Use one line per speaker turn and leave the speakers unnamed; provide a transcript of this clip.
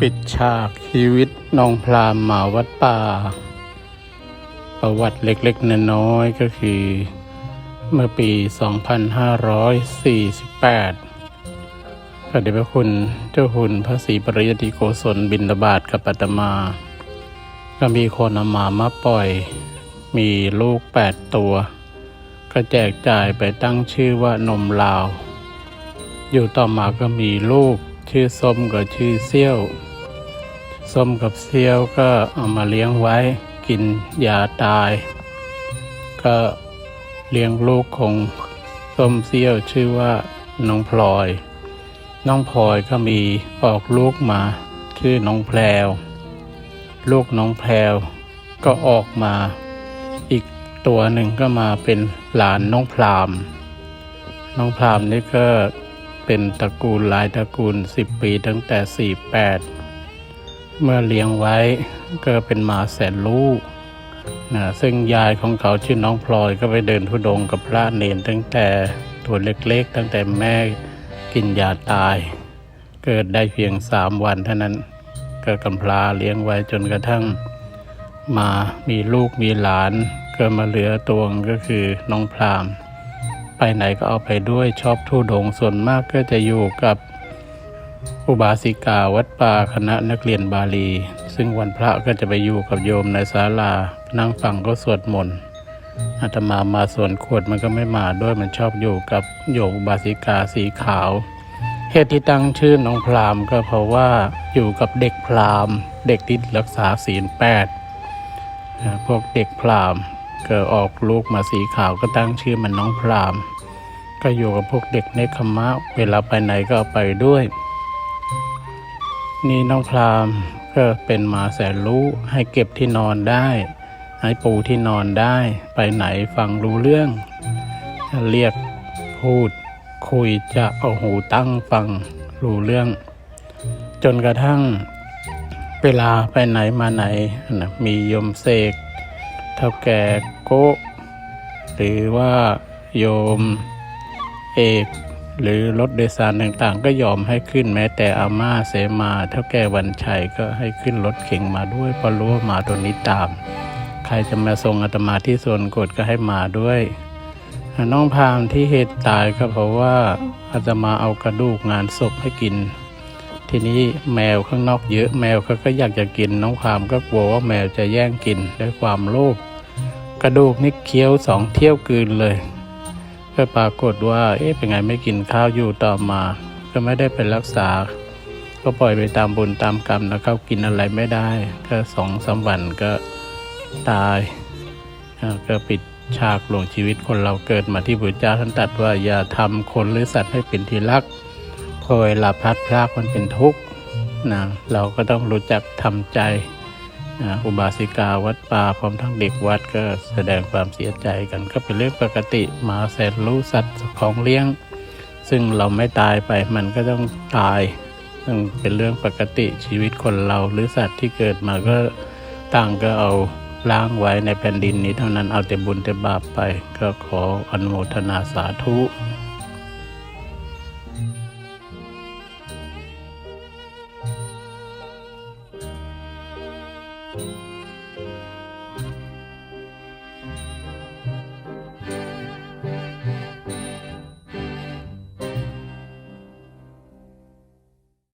ปิดฉากชีวิตน้องพรามหมาวัดป่า ประวัติเล็กๆน้อยๆก็คือ เมื่อปี 2548พระเดชพระคุณเจ้าคุณพระศรีปริยติโกศลบินบาตกับปัตมา ก็มีคนเอาหมามาปล่อย มีลูก 8 ตัว ก็แจกจ่ายไปตั้งชื่อว่านมลาว อยู่ต่อมาก็มีลูก ชื่อส้มกับชื่อเซี่ยวส้มกับเซี่ยวก็เอามาเลี้ยงไว้กินยาตาย ก็เลี้ยงลูกของส้มเซี่ยวชื่อว่าน้องพลอย น้องพลอยก็มีออกลูกมาชื่อน้องแพรวลูกน้องแพรวก็ออกมาอีกตัวหนึ่งก็มาเป็นหลานน้องพราม น้องพรามนี่ก็ เป็นตระกูลหลายตระกูลสิบปีตั้งแต่สี่แปดเมื่อเลี้ยงไว้ก็เป็นหมาแสนลูกนะซึ่งยายของเขาชื่อน้องพลอยก็ไปเดินทุดงกับพระเนนตั้งแต่ตัวเล็กๆ ตั้งแต่แม่กินยาตาย เกิดได้เพียงสามวันเท่านั้นก็กำพร้าเลี้ยงไว้จนกระทั่ง มามีลูกมีหลาน ก็มาเหลือตัวงก็คือน้องพราม ไปไหนก็เอาไปด้วยชอบทุดงส่วนมากก็จะอยู่กับอุบาสิกาวัดป่าคณะนักเรียนบาลี ซึ่งวันพระก็จะไปอยู่กับโยมในศาลา นั่งฟังก็สวดมนต์อาตมามาส่วนขวดมันก็ไม่มาด้วยมันชอบอยู่กับโยมอุบาสิกาสีขาวเหตุที่ตั้งชื่อน้องพรามก็เพราะว่าอยู่กับเด็กพรามเด็กที่รักษาศีลแปดพวกเด็กพราม ณ์ก็ออกลูกมาสีขาวก็ตั้งชื่อมันน้องพราม ก็อยู่กับพวกเด็กในคมะเวลาไปไหนก็ไปด้วย นี่น้องพรามก็เป็นหมาแสนรู้ให้เก็บที่นอนได้ ให้ปูที่นอนได้ ไปไหนฟังรู้เรื่อง เรียกพูดคุยจะเอาหูตั้งฟังรู้เรื่อง จนกระทั่งเวลาไปไหนมาไหนนะมีโยมเสกเท่าแก่ โกหรือว่าโยมเอกหรือรถโดยสารต่างๆ ก็ยอมให้ขึ้นแม้แต่อาม่าเสมาเท่าแก่วันชัยก็ให้ขึ้นรถเข็งมาด้วยเพราะรู้ว่าหมาตัวนี้ตาม ใครจะมาส่งอาตมาที่สวนกดก็ให้มาด้วยน้องพามที่เหตุตายก็เพราะว่าอาตมาเอากระดูกงานศพให้กิน ทีนี้แมวข้างนอกเยอะแมวเขาก็อยากจะกินน้องพามก็กลัวว่าแมวจะแย่งกินด้วยความโลภ กระดูกนี่เคี้ยวสองเที่ยวกืนเลย ก็ปรากฏว่า เอ๊ะเป็นไงไม่กินข้าวอยู่ต่อมา ก็ไม่ได้ไปรักษา ก็ปล่อยไปตามบุญตามกรรมนะเขากินอะไรไม่ได้ ก็สองสามวันก็ตายก็ปิดฉากหลงชีวิตคนเราเกิดมาที่พระเจ้าท่านตรัสว่าอย่าทำคนหรือสัตว์ให้เป็นที่รักพอเวลาพัดพรากมันเป็นทุกข์นะเราก็ต้องรู้จักทำใจ อุบาสิกาวัดป่าพร้อมทั้งเด็กวัดก็แสดงความเสียใจกันก็เป็นเรื่องปกติหมาแสนรู้สัตว์ของเลี้ยง ซึ่งเราไม่ตายไปมันก็ต้องตายซึ่งเป็นเรื่องปกติชีวิตคนเราหรือสัตว์ที่เกิดมาก็ต่างก็เอาล้างไว้ในแผ่นดินนี้เท่านั้นเอาแต่บุญแต่บาปไป ก็ขออนุโมทนาสาธุ Thank you.